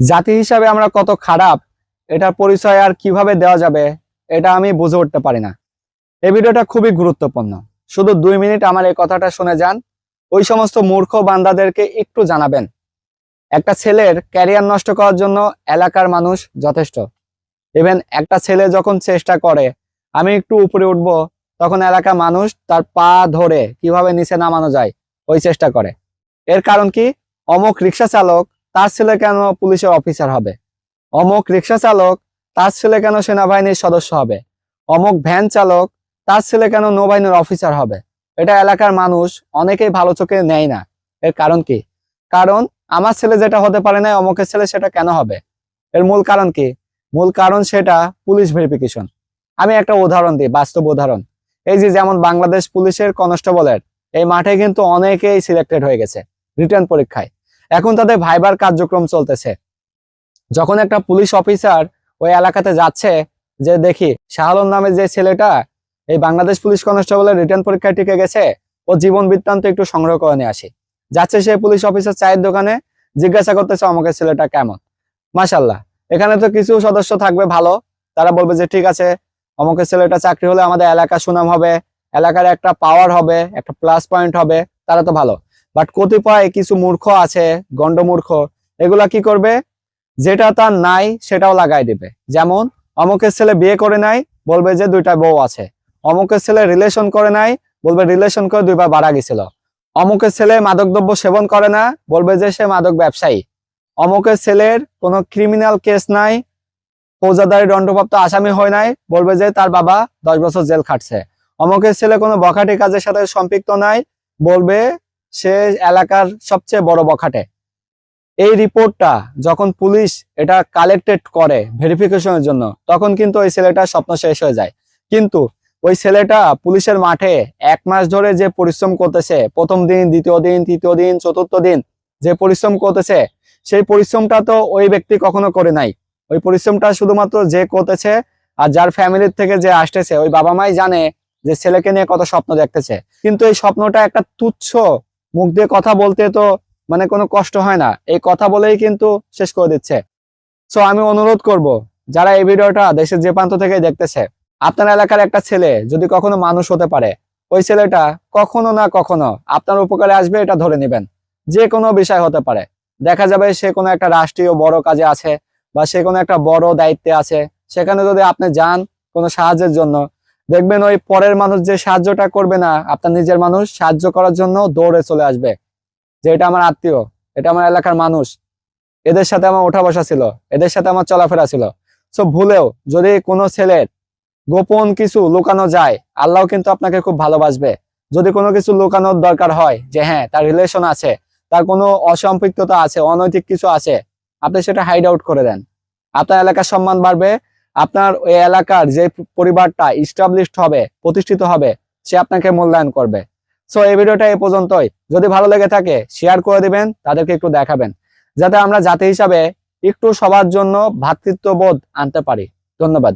জাতি হিসাবে আমরা কত খারাপ, এটার পরিচয় আর কীভাবে দেওয়া যাবে, এটা আমি বুঝে উঠতে পারি না। এই ভিডিওটা খুবই গুরুত্বপূর্ণ। শুধু দুই মিনিট আমার এই কথাটা শুনে যান, ওই সমস্ত মূর্খ বান্দাদেরকে একটু জানাবেন। একটা ছেলের ক্যারিয়ার নষ্ট করার জন্য এলাকার মানুষ যথেষ্ট। ইভেন একটা ছেলে যখন চেষ্টা করে, আমি একটু উপরে উঠবো, তখন এলাকার মানুষ তার পা ধরে কীভাবে নিচে নামানো যায়, ওই চেষ্টা করে। এর কারণ কি? অমুক রিক্সা চালক তার ছেলে কেন পুলিশের অফিসার হবে? অমুক রিক্সা চালক, তার ছেলে কেন সেনাবাহিনীর সদস্য হবে? অমুক ভ্যান চালক, তার ছেলে কেন নৌবাহিনীর অফিসার হবে? এটা এলাকার মানুষ অনেকেই ভালো চোখে নেয় না। এর কারণ কি? কারণ আমার ছেলে যেটা হতে পারে না, অমুকের ছেলে সেটা কেন হবে? এর মূল কারণ কি? মূল কারণ সেটা পুলিশ ভেরিফিকেশন আমি একটা উদাহরণ দিই, বাস্তব উদাহরণ। এই যে যেমন বাংলাদেশ পুলিশের কনস্টেবলের এই মাঠে কিন্তু অনেকেই সিলেক্টেড হয়ে গেছে রিটার্ন পরীক্ষায়। এখন তাদের ভাইবার কার্যক্রম চলতেছে। যখন একটা পুলিশ অফিসার ওই এলাকাতে যাচ্ছে, যে দেখি শাহালুর নামে যে ছেলেটা, এই বাংলাদেশ পুলিশ কনস্টেবলের রিটার্ন পরীক্ষায় টিকে গেছে, ও জীবন বৃত্তান্ত একটু সংগ্রহ করে নিয়ে আসি। যাচ্ছে সে পুলিশ অফিসার চায়ের দোকানে, জিজ্ঞাসা করতেছে, আমাকে ছেলেটা কেমন? মাশাল্লাহ এখানে তো কিছু সদস্য থাকবে ভালো, তারা বলবে যে, ঠিক আছে অমুকের ছেলেটা চাকরি হলে আমাদের এলাকা সুনাম হবে, এলাকার একটা পাওয়ার হবে, একটা প্লাস পয়েন্ট হবে, তারা তো ভালো। বাট কতিপয় কিছু মূর্খ আছে গন্ডমূর্খ এগুলা কি করবে? যেটা তার নাই, সেটাও লাগাই দিবে। যেমন, অমুকের ছেলে বিয়ে করে নাই, বলবে যে দুইটা বউ আছে। অমুকের ছেলে রিলেশন করে নাই, বলবে রিলেশন করে দুইবার বাড়া গেছিল। অমুকের ছেলে মাদকদ্রব্য সেবন করে না, বলবে যে সে মাদক ব্যবসায়ী। অমুকের ছেলের কোনো ক্রিমিনাল কেস নাই, ফৌজাদারি দণ্ডপ্রাপ্ত আসামি হয় নাই, বলবে যে তার বাবা দশ বছর জেল খাটছে। অমুকের ছেলে কোনো বখাটি কাজের সাথে সম্পৃক্ত নাই, বলবে সে এলাকার সবচেয়ে বড় বখাটে। এই রিপোর্টটা যখন পুলিশ এটা কালেক্টেড করে ভেরিফিকেশনের জন্য, তখন কিন্তু ওই ছেলেটার স্বপ্ন শেষ হয়ে যায়। কিন্তু ওই ছেলেটা পুলিশের মাঠে এক মাস ধরে যে পরিশ্রম করতেছে, প্রথম দিন, দ্বিতীয় দিন, তৃতীয় দিন, চতুর্থ দিন যে পরিশ্রম করতেছে, সেই পরিশ্রমটা তো ওই ব্যক্তি কখনো করে নাই। ওই পরিশ্রমটা শুধুমাত্র যে করতেছে আর যার ফ্যামিলির থেকে যে আসতেছে, ওই বাবা মাই জানে যে ছেলেকে নিয়ে কত স্বপ্ন দেখতেছে। কিন্তু এই স্বপ্নটা একটা তুচ্ছ মুখ দিয়ে কথা বলতে তো মানে কোনো কষ্ট হয় না। এই কথা বলেই কিন্তু শেষ করে দিচ্ছে। সো আমি অনুরোধ করব, যারা এই ভিডিওটা দেশের যে প্রান্ত থেকে দেখতেছে, আপনার এলাকার একটা ছেলে যদি কখনো মানুষ হতে পারে, ওই ছেলেটা কখনো না কখনো আপনার উপকারে আসবে, এটা ধরে নেবেন। যে কোনো বিষয় হতে পারে। দেখা যাবে সে কোনো একটা রাষ্ট্রীয় বড় কাজে আছে বা সে কোনো একটা বড় দায়িত্বে আছে। সেখানে যদি আপনি যান কোনো সাহায্যের জন্য দেখবেন ওই পরের মানুষ যে সাহায্যটা করবে না, আপনার নিজের মানুষ সাহায্য করার জন্য দৌড়ে চলে আসবে। যে এটা আমার আত্মীয়, এটা আমার এলাকার মানুষ, এদের সাথে আমার ওঠা বসা ছিল, এদের সাথে আমার চলাফেরা ছিল। সো ভুলেও যদি কোনো ছেলের গোপন কিছু লুকানো যায়, আল্লাহ কিন্তু আপনাকে খুব ভালোবাসবে। যদি কোনো কিছু লুকানোর দরকার হয়, যে হ্যাঁ তার রিলেশন আছে, তার কোনো অসম্পৃক্ততা আছে, অনৈতিক কিছু আছে, আপনি সেটা হাইড আউট করে দেন। আপনার এলাকার সম্মান বাড়বে আপনার ওই এলাকার যে পরিবারটা ইস্টাবলিশড হবে, প্রতিষ্ঠিত হবে, সে আপনাকে মূল্যায়ন করবে। সো এই ভিডিওটা এই পর্যন্তই। যদি ভালো লেগে থাকে শেয়ার করে দিবেন, তাদেরকে একটু দেখাবেন, যাতে আমরা জাতি হিসাবে একটু সবার জন্য ভ্রাতৃত্ববোধ আনতে পারি। ধন্যবাদ।